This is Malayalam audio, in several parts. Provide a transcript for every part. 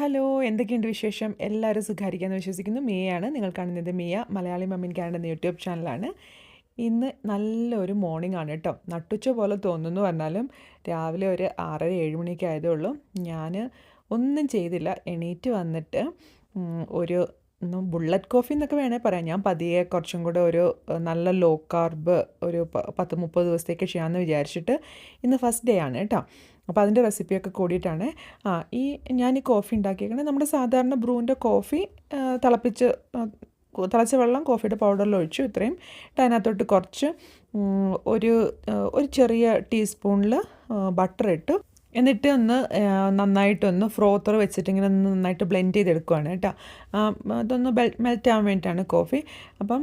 ഹലോ എന്തൊക്കെയുണ്ട് വിശേഷം? എല്ലാവരും സുഖാരിക്കാമെന്ന് വിശ്വസിക്കുന്നു. മിയയാണ് നിങ്ങൾ കാണുന്നത് Mia. Malayali mom in Canada YouTube ചാനലാണ്. ഇന്ന് നല്ലൊരു മോർണിംഗ് ആണ് കേട്ടോ. നട്ടുച്ച പോലെ തോന്നുന്നു പറഞ്ഞാലും രാവിലെ ഒരു ആറര ഏഴ് മണിയൊക്കെ ആയതേ ഉള്ളൂ. ഞാൻ ഒന്നും ചെയ്തില്ല. എണീറ്റ് വന്നിട്ട് ഒരു ബുള്ളറ്റ് കോഫി എന്നൊക്കെ വേണേൽ പറയാം. ഞാൻ പതിയെ കുറച്ചും കൂടെ ഒരു നല്ല ലോ കാർബ് ഒരു പത്ത് മുപ്പത് ദിവസത്തേക്ക് ചെയ്യാമെന്ന് വിചാരിച്ചിട്ട് ഇന്ന് ഫസ്റ്റ് ഡേ ആണ് കേട്ടോ. അപ്പോൾ അതിന്റെ റെസിപ്പിയൊക്കെ കൂടിയിട്ടാണ്. ആ ഈ ഞാൻ ഈ കോഫി ഉണ്ടാക്കിയേക്കണേ നമ്മുടെ സാധാരണ ബ്രൂവിന്റെ കോഫി തിളപ്പിച്ച് തിളച്ച വെള്ളം കോഫിയുടെ പൗഡറിൽ ഒഴിച്ചു ഇത്രയും. അതിനകത്തോട്ട് കുറച്ച് ഒരു ഒരു ചെറിയ ടീസ്പൂണിൽ ബട്ടർ ഇട്ടു എന്നിട്ട് ഒന്ന് നന്നായിട്ടൊന്ന് ഫ്രോത്തർ വെച്ചിട്ട് ഇങ്ങനെ ഒന്ന് നന്നായിട്ട് ബ്ലെൻഡ് ചെയ്തെടുക്കുവാണ് കേട്ടോ. അതൊന്ന് മെൽറ്റ് ആവാൻ വേണ്ടിയിട്ടാണ് കോഫി. അപ്പം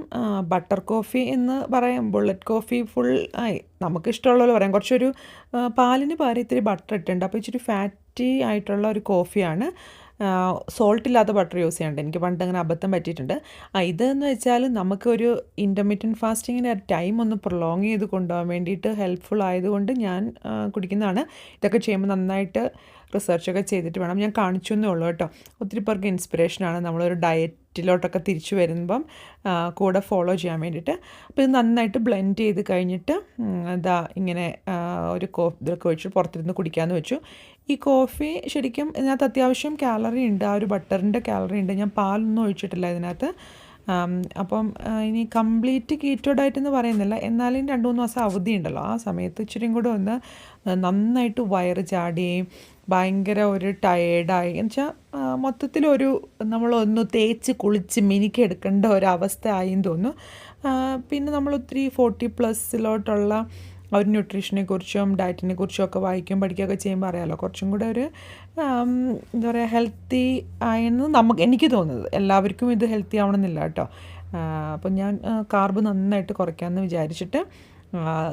ബട്ടർ കോഫി എന്ന് പറയാം ബുള്ളറ്റ് കോഫി ഫുൾ നമുക്ക് ഇഷ്ടമുള്ള പറയാം. കുറച്ചൊരു പാലിന് പകരം ഇത്തിരി ബട്ടർ ഇട്ടുണ്ട് അപ്പോൾ ഇച്ചിരി ഫാറ്റി ആയിട്ടുള്ള ഒരു കോഫിയാണ്. സോൾട്ട് ഇല്ലാത്ത ബട്ടർ യൂസ് ചെയ്യാണ്ട് എനിക്ക് പണ്ട് അങ്ങനെ അബദ്ധം പറ്റിയിട്ടുണ്ട്. ഇതെന്ന് വെച്ചാൽ നമുക്കൊരു ഇന്റർമീഡിയന്റ് ഫാസ്റ്റിങ്ങിന്റെ ടൈം ഒന്ന് പ്രൊലോങ് ചെയ്ത് കൊണ്ടുപോകാൻ വേണ്ടിയിട്ട് ഹെൽപ്ഫുൾ ആയതുകൊണ്ട് ഞാൻ കുടിക്കുന്നതാണ്. ഇതൊക്കെ ചെയ്യുമ്പോൾ നന്നായിട്ട് റിസർച്ചൊക്കെ ചെയ്തിട്ട് വേണം. ഞാൻ കാണിച്ചു എന്നേ ഉള്ളൂ കേട്ടോ. ഒത്തിരി പേർക്ക് ഇൻസ്പിറേഷനാണ് നമ്മളൊരു ഡയറ്റിലോട്ടൊക്കെ തിരിച്ചു വരുമ്പം കൂടെ ഫോളോ ചെയ്യാൻ വേണ്ടിയിട്ട്. അപ്പോൾ ഇത് നന്നായിട്ട് ബ്ലെൻഡ് ചെയ്ത് കഴിഞ്ഞിട്ട് ഇതാ ഇങ്ങനെ ഒരു കോ ഇതൊക്കെ ഒഴിച്ച് പുറത്തിരുന്ന് കുടിക്കാമെന്ന് വെച്ചു. ഈ കോഫി ശരിക്കും ഇതിനകത്ത് അത്യാവശ്യം കാലറി ഉണ്ട്. ആ ഒരു ബട്ടറിന്റെ കാലറി ഉണ്ട്. ഞാൻ പാലൊന്നും ഒഴിച്ചിട്ടില്ല ഇതിനകത്ത്. അപ്പം ഇനി കംപ്ലീറ്റ് കീറ്റോ എന്ന് പറയുന്നില്ല. എന്നാലും രണ്ട് മൂന്ന് മാസം അവധി ഉണ്ടല്ലോ. ആ സമയത്ത് ഇച്ചിരിയും കൂടെ ഒന്ന് നന്നായിട്ട് വയറ് ചാടുകയും ഭയങ്കര ഒരു ടയേർഡായി എന്ന് വെച്ചാൽ മൊത്തത്തിലൊരു നമ്മളൊന്ന് തേച്ച് കുളിച്ച് മിനിക്കെടുക്കേണ്ട ഒരവസ്ഥ ആയി എന്ന് തോന്നുന്നു. പിന്നെ നമ്മൾ ഒത്തിരി ഫോർട്ടി പ്ലസ്സിലോട്ടുള്ള ഒരു ന്യൂട്രീഷനെ കുറിച്ചും ഡയറ്റിനെ കുറിച്ചും ഒക്കെ വായിക്കും പഠിക്കുകയൊക്കെ ചെയ്യുമ്പോൾ അറിയാമല്ലോ കുറച്ചും കൂടെ ഒരു എന്താ പറയുക ഹെൽത്തി ആയെന്ന് നമുക്ക് എനിക്ക് തോന്നുന്നത്. എല്ലാവർക്കും ഇത് ഹെൽത്തി ആവണമെന്നില്ല കേട്ടോ. അപ്പം ഞാൻ കാർബ് നന്നായിട്ട് കുറയ്ക്കാമെന്ന് വിചാരിച്ചിട്ട്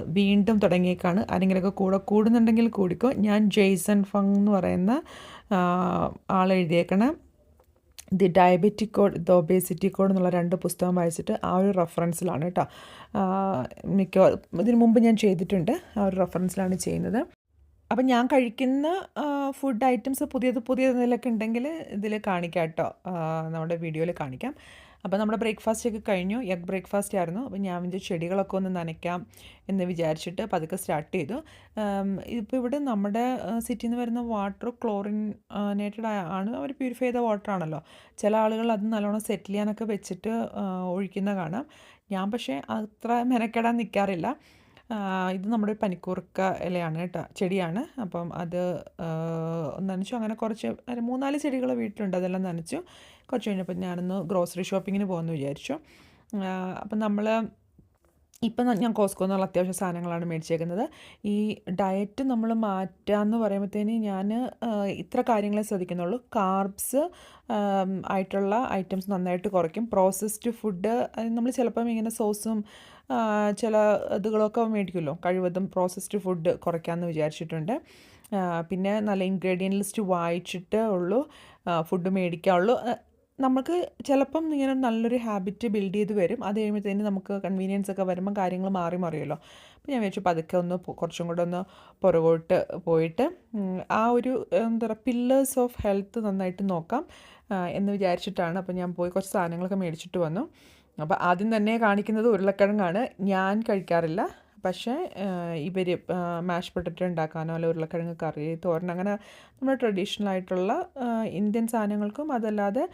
വീണ്ടും തുടങ്ങിയേക്കാണ്. ആരെങ്കിലുമൊക്കെ കൂടെ കൂടുന്നുണ്ടെങ്കിൽ കൂടിക്കോ. ഞാൻ ജെയ്സൺ ഫങ് എന്ന് പറയുന്ന ആളെഴുതിയേക്കണം. The diabetic code the obesity code എന്നുള്ള രണ്ട് പുസ്തകം വായിച്ചിട്ട് ആ ഒരു റെഫറൻസിലാണ് കേട്ടോ മിക്ക ഇതിനു മുമ്പ് ഞാൻ ചെയ്തിട്ടുണ്ട് ആ ഒരു റെഫറൻസിലാണ് ചെയ്യുന്നത്. അപ്പം ഞാൻ കഴിക്കുന്ന ഫുഡ് ഐറ്റംസ് പുതിയത് പുതിയത് എന്തെങ്കിലുമൊക്കെ ഉണ്ടെങ്കിൽ ഇതിൽ കാണിക്കാം കേട്ടോ നമ്മുടെ വീഡിയോയിൽ കാണിക്കാം. അപ്പോൾ നമ്മുടെ ബ്രേക്ക്ഫാസ്റ്റ് ഒക്കെ കഴിഞ്ഞു. എഗ് ബ്രേക്ക്ഫാസ്റ്റ് ആയിരുന്നു. അപ്പോൾ ഞാൻ അതിന്റെ ചെടികളൊക്കെ ഒന്ന് നനയ്ക്കാം എന്ന് വിചാരിച്ചിട്ട് പതുക്കെ സ്റ്റാർട്ട് ചെയ്തു. ഇപ്പോൾ ഇവിടെ നമ്മുടെ സിറ്റിയിൽ നിന്ന് വരുന്ന വാട്ടർ ക്ലോറിനേറ്റഡ് ആണ് അവർ പ്യൂരിഫൈ ചെയ്ത വാട്ടർ ആണല്ലോ. ചില ആളുകൾ അത് നല്ലോണം സെറ്റിൽ ചെയ്യാനൊക്കെ വെച്ചിട്ട് ഒഴിക്കുന്ന കാണാം. ഞാൻ പക്ഷേ അത്ര മെനക്കെടാൻ നിൽക്കാറില്ല ഇത് നമ്മുടെ പനിക്കൂർക്ക ഇലയാണ് കേട്ടോ ചെടിയാണ്. അപ്പം അത് നനച്ചു. അങ്ങനെ കുറച്ച് മൂന്നാൽ ചെടികൾ വീട്ടിലുണ്ട് അതെല്ലാം നനച്ചു. കുറച്ച് കഴിഞ്ഞപ്പോൾ ഞാനൊന്ന് ഗ്രോസറി ഷോപ്പിങ്ങിന് പോകുമെന്ന് വിചാരിച്ചു. അപ്പം നമ്മൾ ഇപ്പം ഞാൻ കോസ്കോ എന്നുള്ള അത്യാവശ്യ സാധനങ്ങളാണ് മേടിച്ചേക്കുന്നത്. ഈ ഡയറ്റ് നമ്മൾ മാറ്റാന്ന് പറയുമ്പോഴത്തേന് ഞാൻ ഇത്ര കാര്യങ്ങളെ ശ്രദ്ധിക്കുന്നുള്ളൂ. കാർബ്സ് ആയിട്ടുള്ള ഐറ്റംസ് നന്നായിട്ട് കുറയ്ക്കും. പ്രോസസ്ഡ് ഫുഡ് നമ്മൾ ചിലപ്പം ഇങ്ങനെ സോസും ചില ഇതുകളൊക്കെ മേടിക്കുമല്ലോ. കഴിവതും പ്രോസസ്ഡ് ഫുഡ് കുറയ്ക്കാമെന്ന് വിചാരിച്ചിട്ടുണ്ട്. പിന്നെ നല്ല ഇൻഗ്രീഡിയൻ ലിസ്റ്റ് വായിച്ചിട്ട് ഉള്ളൂ. ഫുഡ് മേടിക്കാവുള്ളൂ. നമുക്ക് ചിലപ്പം ഇങ്ങനെ നല്ലൊരു ഹാബിറ്റ് ബിൽഡ് ചെയ്ത് വരും. അത് കഴിയുമ്പോഴത്തേന് നമുക്ക് കൺവീനിയൻസ് ഒക്കെ വരുമ്പോൾ കാര്യങ്ങൾ മാറി മറിയല്ലോ അപ്പോൾ ഞാൻ വിചാരിച്ചു പതുക്കെ ഒന്ന് കുറച്ചും കൂടെ ഒന്ന് പുറകോട്ട് പോയിട്ട് ആ ഒരു എന്താ പറയുക പില്ലേഴ്സ് ഓഫ് ഹെൽത്ത് നന്നായിട്ട് നോക്കാം എന്ന് വിചാരിച്ചിട്ടാണ് അപ്പോൾ ഞാൻ പോയി കുറച്ച് സാധനങ്ങളൊക്കെ മേടിച്ചിട്ട് വന്നു. അപ്പോൾ ആദ്യം തന്നെ കാണിക്കുന്നത് ഉരുളക്കിഴങ്ങാണ്. ഞാൻ കഴിക്കാറില്ല. പക്ഷേ ഇവർ മാഷ് പൊട്ടറ്റോ ഉണ്ടാക്കാനോ അല്ല ഉരുളക്കിഴങ്ങ് കറി തോരൻ അങ്ങനെ നമ്മുടെ ട്രഡീഷണൽ ആയിട്ടുള്ള ഇന്ത്യൻ സാധനങ്ങൾക്കും അതല്ലാതെ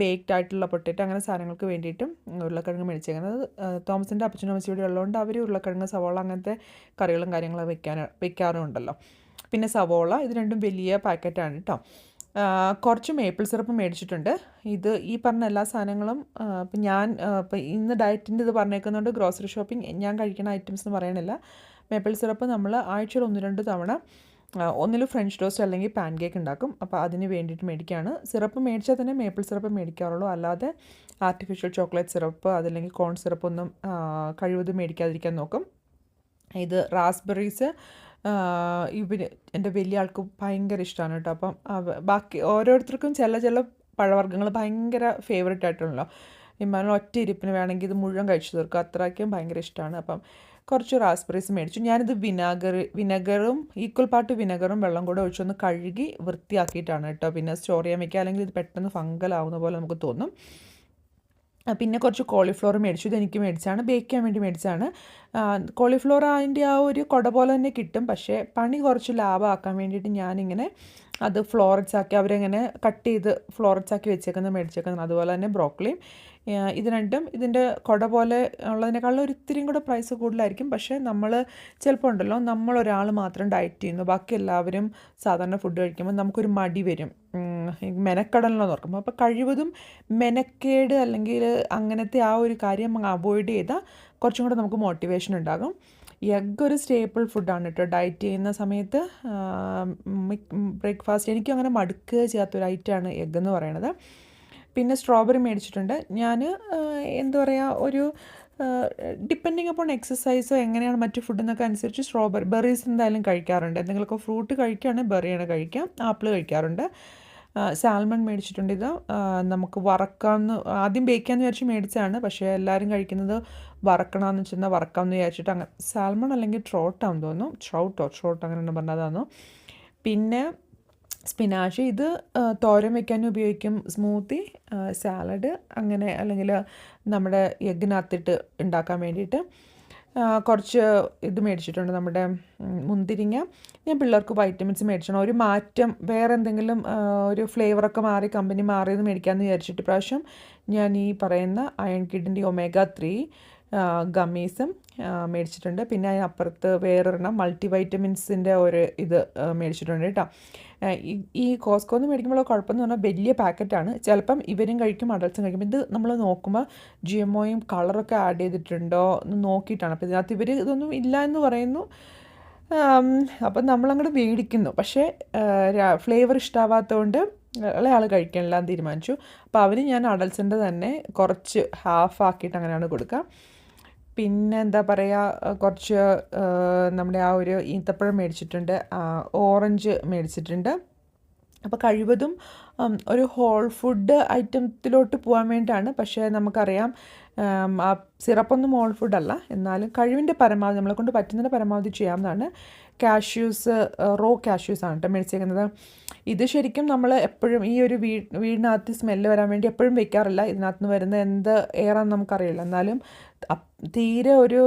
ബേക്ക്ഡ് ആയിട്ടുള്ള പൊട്ടറ്റോ അങ്ങനെ സാധനങ്ങൾക്ക് വേണ്ടിയിട്ടും ഉരുളക്കിഴങ്ങ് മേടിച്ചേക്കുന്നത്. തോമസിന്റെ അപ്പച്ചനും അമ്മച്ചും ഇവിടെ ഉള്ളതുകൊണ്ട് അവർ ഉരുളക്കിഴങ്ങ് സവോള അങ്ങനത്തെ കറികളും കാര്യങ്ങളും വെക്കാൻ വെക്കാറുണ്ടല്ലോ പിന്നെ സവോള ഇത് രണ്ടും വലിയ പാക്കറ്റാണ് കേട്ടോ കുറച്ച് മേപ്പിൾ സിറപ്പ് മേടിച്ചിട്ടുണ്ട്. ഇത് ഈ പറഞ്ഞ എല്ലാ സാധനങ്ങളും ഇപ്പം ഞാൻ ഇപ്പം ഇന്ന് ഡയറ്റിന്റെ ഇത് പറഞ്ഞേക്കുന്നതുകൊണ്ട് ഗ്രോസറി ഷോപ്പിംഗ് ഞാൻ കഴിക്കുന്ന ഐറ്റംസ് എന്ന് പറയണില്ല. മേപ്പിൾ സിറപ്പ് നമ്മൾ ആഴ്ചയിൽ ഒന്ന് രണ്ട് തവണ ഒന്നിൽ ഫ്രഞ്ച് ടോസ്റ്റ് അല്ലെങ്കിൽ പാൻ കേക്ക് ഉണ്ടാക്കും. അപ്പോൾ അതിന് വേണ്ടിയിട്ട് മേടിക്കുകയാണ് സിറപ്പ് മേടിച്ചാൽ തന്നെ മേപ്പിൾ സിറപ്പ് മേടിക്കാറുള്ളൂ. അല്ലാതെ ആർട്ടിഫിഷ്യൽ ചോക്ലേറ്റ് സിറപ്പ് അതല്ലെങ്കിൽ കോൺ സിറപ്പ് ഒന്നും കഴിവതും മേടിക്കാതിരിക്കാൻ നോക്കും. ഇത് റാസ്ബെറീസ് ഇവർ എന്റെ വലിയ ആൾക്ക് ഭയങ്കര ഇഷ്ടമാണ് കേട്ടോ. അപ്പം ബാക്കി ഓരോരുത്തർക്കും ചില ചില പഴവർഗങ്ങൾ ഭയങ്കര ഫേവറേറ്റ് ആയിട്ടുള്ളല്ലോ ഇമ്മാനും ഒറ്റ ഇരിപ്പിന് വേണമെങ്കിൽ ഇത് മുഴുവൻ കഴിച്ചു തീർക്കും. അത്രയ്ക്കും ഭയങ്കര ഇഷ്ടമാണ് അപ്പം കുറച്ച് റാസ്ബെറീസ് മേടിച്ചു. ഞാനിത് വിനാഗർ വിനഗറും ഈക്വൽ പാർട്ട് വിനഗറും വെള്ളം കൂടെ ഒഴിച്ചൊന്ന് കഴുകി വൃത്തിയാക്കിയിട്ടാണ് കേട്ടോ. പിന്നെ സ്റ്റോർ ചെയ്യാൻ വയ്ക്കുക അല്ലെങ്കിൽ ഇത് പെട്ടെന്ന് ഫംഗലാവുന്ന പോലെ നമുക്ക് തോന്നും. പിന്നെ കുറച്ച് കോളിഫ്ലവർ മേടിച്ചു. ഇതെനിക്ക് മേടിച്ചാണ് ബേക്ക് ചെയ്യാൻ വേണ്ടി മേടിച്ചാണ് കോളിഫ്ലവർ അതിന്റെ ആ ഒരു കുട പോലെ തന്നെ കിട്ടും. പക്ഷേ പണി കുറച്ച് ലാഭമാക്കാൻ വേണ്ടിയിട്ട് ഞാനിങ്ങനെ അത് ഫ്ലോററ്റ്സ് ആക്കി അവരെങ്ങനെ കട്ട് ചെയ്ത് ഫ്ലോററ്റ്സ് ആക്കി വെച്ചേക്കുന്നത് മേടിച്ചേക്കുന്നത് അതുപോലെ തന്നെ ബ്രോക്കലിയും ഇത് രണ്ടും ഇതിന്റെ കുട പോലെ ഉള്ളതിനേക്കാളും ഒരിത്തിരിയും കൂടെ പ്രൈസ് കൂടുതലായിരിക്കും. പക്ഷേ നമ്മൾ ചിലപ്പോൾ ഉണ്ടല്ലോ നമ്മളൊരാൾ മാത്രം ഡയറ്റ് ചെയ്യുന്നു. ബാക്കി എല്ലാവരും സാധാരണ ഫുഡ് കഴിക്കുമ്പോൾ നമുക്കൊരു മടി വരും. മെനക്കടലോ നോക്കുമ്പോൾ അപ്പോൾ കഴിവതും മെനക്കേട് അല്ലെങ്കിൽ അങ്ങനത്തെ ആ ഒരു കാര്യം അവോയ്ഡ് ചെയ്താൽ കുറച്ചും കൂടെ നമുക്ക് മോട്ടിവേഷൻ ഉണ്ടാകും. എഗ് ഒരു സ്റ്റേപ്പിൾ ഫുഡാണ് കേട്ടോ. ഡയറ്റ് ചെയ്യുന്ന സമയത്ത് ബ്രേക്ക്ഫാസ്റ്റ് എനിക്കും അങ്ങനെ മടുക്കുക ചെയ്യാത്തൊരു ഐറ്റമാണ് എഗ് എന്ന് പറയുന്നത്. പിന്നെ സ്ട്രോബെറി മേടിച്ചിട്ടുണ്ട്. ഞാൻ എന്താ പറയുക ഒരു ഡിപ്പെൻഡിങ് അപ്പോൺ എക്സസൈസോ എങ്ങനെയാണ് മറ്റു ഫുഡെന്നൊക്കെ അനുസരിച്ച് സ്ട്രോബെറി ബെറീസ് എന്തായാലും കഴിക്കാറുണ്ട്. എന്തെങ്കിലുമൊക്കെ ഫ്രൂട്ട് കഴിക്കുകയാണെങ്കിൽ ബെറിയാണ് കഴിക്കാം. ആപ്പിൾ കഴിക്കാറുണ്ട്. സാൽമൺ മേടിച്ചിട്ടുണ്ട് ഇത്. നമുക്ക് വറക്കാമെന്ന് ആദ്യം ബേക്കാന്ന് വിചാരിച്ച് മേടിച്ചതാണ്. പക്ഷേ എല്ലാവരും കഴിക്കുന്നത് വറക്കണമെന്ന് വെച്ചാൽ വറക്കാമെന്ന് വിചാരിച്ചിട്ട് അങ്ങനെ സാൽമൺ അല്ലെങ്കിൽ ട്രോട്ടാന്ന് തോന്നുന്നു. ട്രൗട്ടോ ട്രോട്ട് അങ്ങനെ പറഞ്ഞതാന്നു. പിന്നെ സ്പിനാഷ് ഇത് തോരൻ വെക്കാൻ ഉപയോഗിക്കും. സ്മൂത്തി സാലഡ് അങ്ങനെ അല്ലെങ്കിൽ നമ്മുടെ എഗ്ഗിനകത്തിട്ട് ഉണ്ടാക്കാൻ വേണ്ടിയിട്ട്. കുറച്ച് ഇത് മേടിച്ചിട്ടുണ്ട് നമ്മുടെ മുന്തിരിങ്ങ. ഞാൻ പിള്ളേർക്ക് വൈറ്റമിൻസ് മേടിച്ചണം. ഒരു മാറ്റം വേറെ എന്തെങ്കിലും ഒരു ഫ്ലേവറൊക്കെ മാറി കമ്പനി മാറിയത് മേടിക്കാമെന്ന് വിചാരിച്ചിട്ട് പ്രാവശ്യം ഞാൻ ഈ പറയുന്ന അയൺ കിഡിന്റെ ഒമേഗ ത്രീ ഗമ്മീസും മേടിച്ചിട്ടുണ്ട്. പിന്നെ അതിനപ്പുറത്ത് വേറൊരെണ്ണം മൾട്ടി വൈറ്റമിൻസിന്റെ ഒരു ഇത് മേടിച്ചിട്ടുണ്ട് കേട്ടോ. ഈ കോസ്കോന്ന് മേടിക്കുമ്പോൾ കുഴപ്പമെന്ന് പറഞ്ഞാൽ വലിയ പാക്കറ്റാണ് ചിലപ്പം ഇവരും കഴിക്കും അഡൾട്ട്സും കഴിക്കും. ഇത് നമ്മൾ നോക്കുമ്പോൾ ജി എം ഒയും കളറൊക്കെ ആഡ് ചെയ്തിട്ടുണ്ടോ എന്ന് നോക്കിയിട്ടാണ്. അപ്പോൾ ഇതിനകത്ത് ഇവർ ഇതൊന്നും ഇല്ല എന്ന് പറയുന്നു. അപ്പം നമ്മളങ്ങോട്ട് മേടിക്കുന്നു. പക്ഷേ ഫ്ലേവർ ഇഷ്ടമാവാത്തതുകൊണ്ട് ഇളയ ആൾ എന്ന് തീരുമാനിച്ചു. അപ്പോൾ അവന് ഞാൻ അഡൽസിന്റെ തന്നെ കുറച്ച് ഹാഫ് ആക്കിയിട്ട് അങ്ങനെയാണ് കൊടുക്കുക. പിന്നെ എന്താ പറയുക കുറച്ച് നമ്മുടെ ആ ഒരു ഈന്തപ്പഴം മേടിച്ചിട്ടുണ്ട് ഓറഞ്ച് മേടിച്ചിട്ടുണ്ട്. അപ്പോൾ കഴിവതും ഒരു ഹോൾ ഫുഡ് ഐറ്റത്തിലോട്ട് പോകാൻ വേണ്ടിയിട്ടാണ്. പക്ഷേ നമുക്കറിയാം ആ സിറപ്പൊന്നും ഓൾ ഫുഡല്ല എന്നാലും കഴിവിന്റെ പരമാവധി നമ്മളെ കൊണ്ട് പറ്റുന്നതിന്റെ പരമാവധി ചെയ്യാവുന്നതാണ്. കാഷ്യൂസ് റോ കാഷ്യൂസ് ആണ് കേട്ടോ മേടിച്ചേക്കുന്നത് ഇത് ശരിക്കും നമ്മൾ എപ്പോഴും ഈ ഒരു വീ വീടിനകത്ത് സ്മെല്ല് വരാൻ വേണ്ടി എപ്പോഴും വെക്കാറില്ല. ഇതിനകത്ത് നിന്ന് വരുന്ന എന്ത് എയറാണെന്ന് നമുക്കറിയില്ല. എന്നാലും തീരെ ഒരു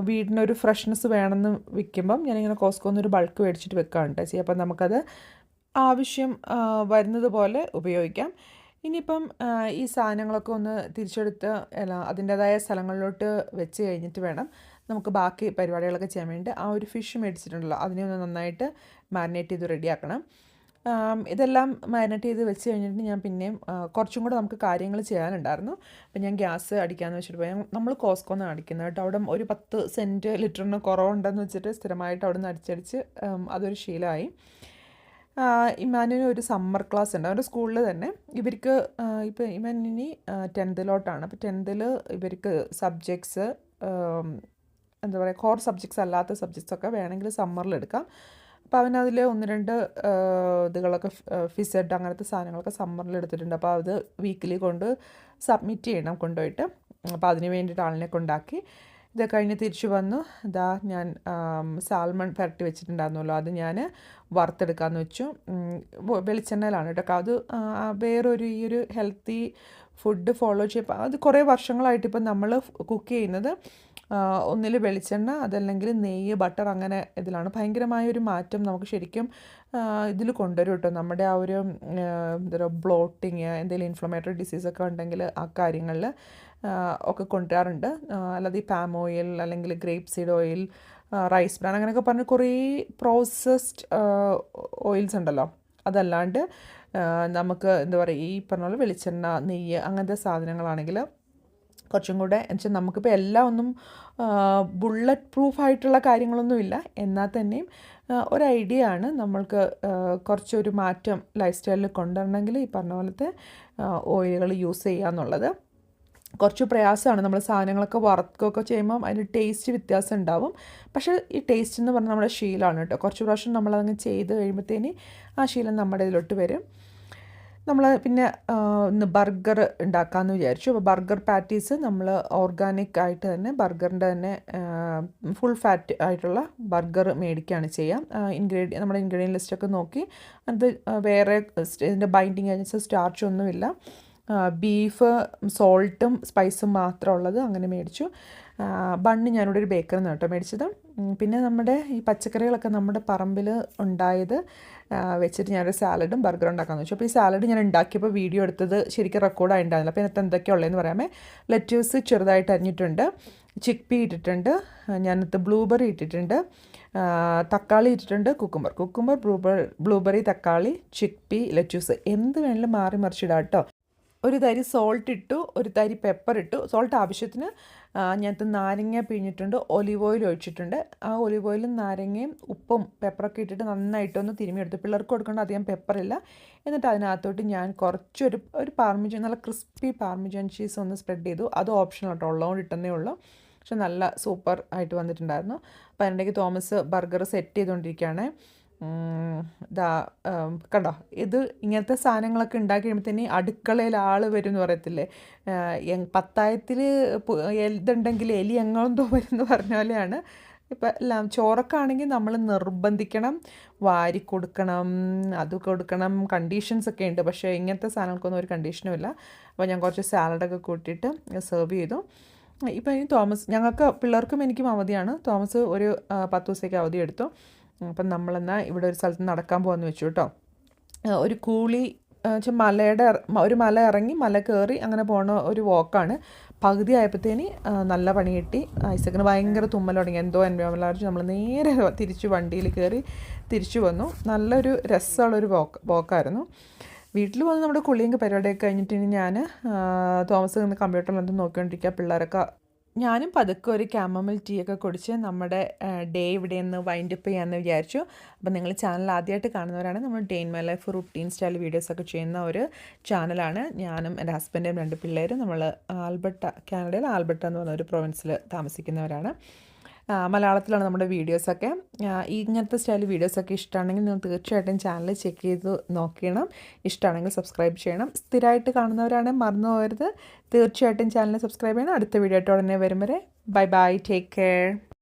വീടിനൊരു ഫ്രഷ്നെസ് വേണമെന്ന് വിൽക്കുമ്പം ഞാനിങ്ങനെ കോസ്കോന്ന് ഒരു ബൾക്ക് മേടിച്ചിട്ട് വെക്കാറുണ്ട് ചെയ്യുക അപ്പം നമുക്കത് ആവശ്യം വരുന്നത് പോലെ ഉപയോഗിക്കാം. ഇനിയിപ്പം ഈ സാധനങ്ങളൊക്കെ ഒന്ന് തിരിച്ചെടുത്ത് അല്ല അതിന്റേതായ സ്ഥലങ്ങളിലോട്ട് വെച്ച് കഴിഞ്ഞിട്ട് വേണം നമുക്ക് ബാക്കി പരിപാടികളൊക്കെ ചെയ്യാൻ വേണ്ടി ആ ഒരു ഫിഷ് മേടിച്ചിട്ടുണ്ടല്ലോ അതിനെ ഒന്ന് നന്നായിട്ട് മാരിനേറ്റ് ചെയ്ത് റെഡിയാക്കണം ഇതെല്ലാം മാരിനേറ്റ് ചെയ്ത് വെച്ച് കഴിഞ്ഞിട്ട് ഞാൻ പിന്നെയും കുറച്ചും കൂടെ നമുക്ക് കാര്യങ്ങൾ ചെയ്യാനുണ്ടായിരുന്നു. അപ്പം ഞാൻ ഗ്യാസ് അടിക്കാമെന്ന് വെച്ചിട്ട് പോയി. നമ്മൾ കോസ്കോന്നാണ് അടിക്കുന്നത് കേട്ടോ. അവിടെ ഒരു പത്ത് സെന്റ് ലിറ്ററിന് കുറവുണ്ടെന്ന് വെച്ചിട്ട് സ്ഥിരമായിട്ട് അവിടെ നിന്ന് അടിച്ചടിച്ച് അതൊരു ശീലമായി. ഇമാനുവിന് ഒരു സമ്മർ ക്ലാസ് ഉണ്ട്. അവരുടെ സ്കൂളിൽ തന്നെ. ഇവർക്ക് ഇപ്പോൾ ഇമാനിനി ടെൻത്തിലോട്ടാണ്. അപ്പോൾ ടെൻത്തിൽ ഇവർക്ക് സബ്ജക്ട്സ് എന്താ പറയുക കോർ സബ്ജക്ട്സ് അല്ലാത്ത സബ്ജക്ട്സ് ഒക്കെ വേണമെങ്കിൽ സമ്മറിൽ എടുക്കാം. അപ്പോൾ അവനതിൽ ഒന്ന് രണ്ട് ഇതുകളൊക്കെ ഫിസഡ് അങ്ങനത്തെ സാധനങ്ങളൊക്കെ സമ്മറിൽ എടുത്തിട്ടുണ്ട്. അപ്പോൾ അത് വീക്കിലി കൊണ്ട് സബ്മിറ്റ് ചെയ്യണം കൊണ്ടുപോയിട്ട്. അപ്പോൾ അതിന് വേണ്ടിയിട്ട് ആളിനെ കൊണ്ടാക്കി. ഇത് കഴിഞ്ഞ് തിരിച്ചു വന്നു. ഇതാ ഞാൻ സാൽമൺ പുരട്ടി വെച്ചിട്ടുണ്ടായിരുന്നല്ലോ. അത് ഞാൻ വറുത്തെടുക്കാമെന്ന് വെച്ചു. വെളിച്ചെണ്ണയിലാണ് കേട്ടോ. അത് വേറൊരു ഈ ഒരു ഹെൽത്തി ഫുഡ് ഫോളോ ചെയ്യുമ്പോൾ അത് കുറേ വർഷങ്ങളായിട്ട് ഇപ്പം നമ്മൾ കുക്ക് ചെയ്യുന്നത് ഒന്നിൽ വെളിച്ചെണ്ണ അതല്ലെങ്കിൽ നെയ്യ് ബട്ടർ അങ്ങനെ ഇതിലാണ്. ഭയങ്കരമായ ഒരു മാറ്റം നമുക്ക് ശരിക്കും ഇതിൽ കൊണ്ടുവരും കേട്ടോ. നമ്മുടെ ആ ഒരു എന്താ പറയുക ബ്ലോട്ടിങ് എന്തെങ്കിലും ഇൻഫ്ലമേറ്ററി ഡിസീസൊക്കെ ഉണ്ടെങ്കിൽ ആ കാര്യങ്ങളിൽ ഒക്കെ കൊണ്ടുവരാറുണ്ട്. അല്ലാതെ ഈ പാം ഓയിൽ അല്ലെങ്കിൽ grape seed oil rice bran അങ്ങനെയൊക്കെ പറഞ്ഞ് കുറേ പ്രോസസ്ഡ് ഓയിൽസ് ഉണ്ടല്ലോ. അതല്ലാണ്ട് നമുക്ക് എന്താ പറയുക ഈ പറഞ്ഞ പോലെ വെളിച്ചെണ്ണ നെയ്യ് അങ്ങനത്തെ സാധനങ്ങളാണെങ്കിൽ കുറച്ചും കൂടെ എന്നുവെച്ചാൽ നമുക്കിപ്പോൾ എല്ലാം ഒന്നും ബുള്ളറ്റ് പ്രൂഫ് ആയിട്ടുള്ള കാര്യങ്ങളൊന്നുമില്ല എന്നാൽ തന്നെയും ഒരു ഐഡിയ ആണ് നമ്മൾക്ക് കുറച്ചൊരു മാറ്റം ലൈഫ് സ്റ്റൈലിൽ കൊണ്ടുവരണമെങ്കിൽ ഈ പറഞ്ഞ പോലത്തെ ഓയിലുകൾ യൂസ് ചെയ്യുക എന്നുള്ളത് കുറച്ച് പ്രയാസമാണ്. നമ്മൾ സാധനങ്ങളൊക്കെ വറുക്കുകയൊക്കെ ചെയ്യുമ്പം അതിന് ടേസ്റ്റ് വ്യത്യാസം ഉണ്ടാവും. പക്ഷേ ഈ ടേസ്റ്റ് എന്ന് പറഞ്ഞാൽ നമ്മുടെ ശീലമാണ് കേട്ടോ. കുറച്ച് പ്രാവശ്യം നമ്മളതങ്ങ് ചെയ്ത് കഴിയുമ്പോഴത്തേന് ആ ശീലം നമ്മുടെ ഇതിലോട്ട് വരും. നമ്മൾ പിന്നെ ഇന്ന് ബർഗർ ഉണ്ടാക്കാമെന്ന് വിചാരിച്ചു. അപ്പോൾ ബർഗർ പാറ്റീസ് നമ്മൾ ഓർഗാനിക് ആയിട്ട് തന്നെ ബർഗറിന്റെ തന്നെ ഫുൾ ഫാറ്റ് ആയിട്ടുള്ള ബർഗർ മേടിക്കുകയാണ് ചെയ്യാം. ഇൻഗ്രീഡിയ നമ്മുടെ ഇൻഗ്രീഡിയൻ ലിസ്റ്റൊക്കെ നോക്കി. അത് വേറെ ഇതിന്റെ ബൈൻഡിങ് ഏജൻസ് സ്റ്റാർച്ച് ഒന്നുമില്ല. ബീഫ് സോൾട്ടും സ്പൈസും മാത്രം ഉള്ളത് അങ്ങനെ മേടിച്ചു. ബണ്ണ് ഞാനിവിടെ ഒരു ബേക്കറിൽ നിന്ന് കേട്ടോ മേടിച്ചത്. പിന്നെ നമ്മുടെ ഈ പച്ചക്കറികളൊക്കെ നമ്മുടെ പറമ്പിൽ ഉണ്ടായത് വെച്ചിട്ട് ഞാനൊരു സാലഡും ബർഗറും ഉണ്ടാക്കാമെന്ന് വെച്ചു. അപ്പോൾ ഈ സാലഡ് ഞാൻ ഉണ്ടാക്കിയപ്പോൾ വീഡിയോ എടുത്തത് ശരിക്കും റെക്കോർഡ് ഉണ്ടായിരുന്നില്ല അപ്പോൾ ഇതിനകത്ത് എന്തൊക്കെയാണ് ഉള്ളതെന്ന് പറയാമേ. ലെറ്റ്യൂസ് ചെറുതായിട്ട് അരിഞ്ഞിട്ടുണ്ട് ചിക്ക് പീ ഇട്ടിട്ടുണ്ട് ഞാനിത്ത് ബ്ലൂബെറി ഇട്ടിട്ടുണ്ട് തക്കാളി ഇട്ടിട്ടുണ്ട് കുക്കുംബർ. കുക്കുംബർ ബ്ലൂബർ ബ്ലൂബെറി തക്കാളി ചിക്ക് പീ ലെറ്റ്യൂസ് എന്ത് വേണമെങ്കിലും മാറി മറിച്ചിടാം കേട്ടോ. ഒരു തരി സോൾട്ട് ഇട്ടു ഒരു തരി പെപ്പർ ഇട്ടു. സോൾട്ട് ആവശ്യത്തിന് അതിനകത്ത് നാരങ്ങ പിഴിഞ്ഞിട്ടുണ്ട് ഒലിവ് ഓയിൽ ഒഴിച്ചിട്ടുണ്ട്. ആ ഒലിവ് ഓയിലും നാരങ്ങയും ഉപ്പും പെപ്പറൊക്കെ ഇട്ടിട്ട് നന്നായിട്ടൊന്ന് തിരുമിയെടുത്തു. പിള്ളേർക്ക് കൊടുക്കേണ്ട അധികം പെപ്പറില്ല എന്നിട്ട് അതിനകത്തോട്ട് ഞാൻ കുറച്ചൊരു ഒരു പാർമിജൻ നല്ല ക്രിസ്പി പാർമിജൻ ചീസ് ഒന്ന് സ്പ്രെഡ് ചെയ്തു. അത് ഓപ്ഷണൽ കേട്ടോ ഉള്ളതുകൊണ്ട് ഇട്ടുന്നേ ഉള്ളൂ. പക്ഷെ നല്ല സൂപ്പർ ആയിട്ട് വന്നിട്ടുണ്ടായിരുന്നു. അപ്പോൾ അതിനിടയ്ക്ക് തോമസ് ബർഗർ സെറ്റ് ചെയ്തുകൊണ്ടിരിക്കുകയാണ്. ഇതാ കണ്ടോ? ഇത് ഇങ്ങനത്തെ സാധനങ്ങളൊക്കെ ഉണ്ടാക്കി തന്നെ അടുക്കളയിൽ ആൾ വരും എന്ന് പറയത്തില്ലേ പത്തായത്തിൽ ഇതുണ്ടെങ്കിൽ എലി എങ്ങോന്തോ വരും എന്ന് പറഞ്ഞ പോലെയാണ്. ഇപ്പം എല്ലാം ചോറൊക്കാണെങ്കിൽ നമ്മൾ നിർബന്ധിക്കണം വാരി കൊടുക്കണം അത് കൊടുക്കണം കണ്ടീഷൻസ് ഒക്കെ ഉണ്ട്. പക്ഷേ ഇങ്ങനത്തെ സാധനങ്ങൾക്കൊന്നും ഒരു കണ്ടീഷനും ഇല്ല. അപ്പോൾ ഞാൻ കുറച്ച് സാലഡൊക്കെ കൂട്ടിയിട്ട് സെർവ് ചെയ്തു. ഇപ്പം ഇനി തോമസ് ഞങ്ങൾക്ക് പിള്ളേർക്കും എനിക്കും അവധിയാണ്. തോമസ് ഒരു പത്ത് ദിവസത്തേക്ക് അവധി എടുത്തു. അപ്പം നമ്മളെന്നാൽ ഇവിടെ ഒരു സ്ഥലത്ത് നടക്കാൻ പോകാമെന്ന് വെച്ചു കേട്ടോ. ഒരു കൂളി മലയുടെ ഒരു മല ഇറങ്ങി മല കയറി അങ്ങനെ പോണ ഒരു വോക്കാണ് പകുതി ആയപ്പോഴത്തേന് നല്ല പണി കിട്ടി. ഐസക്കിന് ഭയങ്കര തുമ്മൽ തുടങ്ങി. എന്തോ എൻവയോമലാർജ് നമ്മൾ നേരെ തിരിച്ചു വണ്ടിയിൽ കയറി തിരിച്ചു വന്നു. നല്ലൊരു രസമുള്ളൊരു വോക്ക് വോക്കായിരുന്നു വീട്ടിൽ വന്ന് നമ്മുടെ കുളിയും പരിപാടിയൊക്കെ കഴിഞ്ഞിട്ട് ഞാൻ തോമസ് നിന്ന് കമ്പ്യൂട്ടറിൽ എന്ത് നോക്കിക്കൊണ്ടിരിക്കുക പിള്ളേരൊക്കെ ഞാനും പതുക്കെ ഒരു ക്യാമമിൽ ടീ ഒക്കെ കുടിച്ച് നമ്മുടെ ഡേ ഇവിടെ നിന്ന് വൈൻഡ് അപ്പ് ചെയ്യാമെന്ന് വിചാരിച്ചു. അപ്പോൾ നിങ്ങൾ ചാനൽ ആദ്യമായിട്ട് കാണുന്നവരാണ്. നമ്മൾ day in my life routine style videos ഒക്കെ ചെയ്യുന്ന ഒരു ചാനലാണ് ഞാനും എന്റെ ഹസ്ബൻഡും രണ്ട് പിള്ളേരും നമ്മൾ ആൽബർട്ട കാനഡയിൽ ആൽബർട്ട എന്ന് പറഞ്ഞ ഒരു പ്രൊവിൻസിൽ താമസിക്കുന്നവരാണ്. മലയാളത്തിലാണ് നമ്മുടെ വീഡിയോസൊക്കെ. ഇങ്ങനത്തെ സ്റ്റൈൽ വീഡിയോസൊക്കെ ഇഷ്ടമാണെങ്കിൽ നിങ്ങൾ തീർച്ചയായിട്ടും ചാനൽ ചെക്ക് ചെയ്ത് നോക്കണം. ഇഷ്ടമാണെങ്കിൽ സബ്സ്ക്രൈബ് ചെയ്യണം. സ്ഥിരമായിട്ട് കാണുന്നവരാണെങ്കിൽ മറന്നു പോകരുത്. തീർച്ചയായിട്ടും ചാനൽ സബ്സ്ക്രൈബ് ചെയ്യണം. അടുത്ത വീഡിയോ ആയിട്ട് ഉടനെ വരും വരെ. Bye bye take care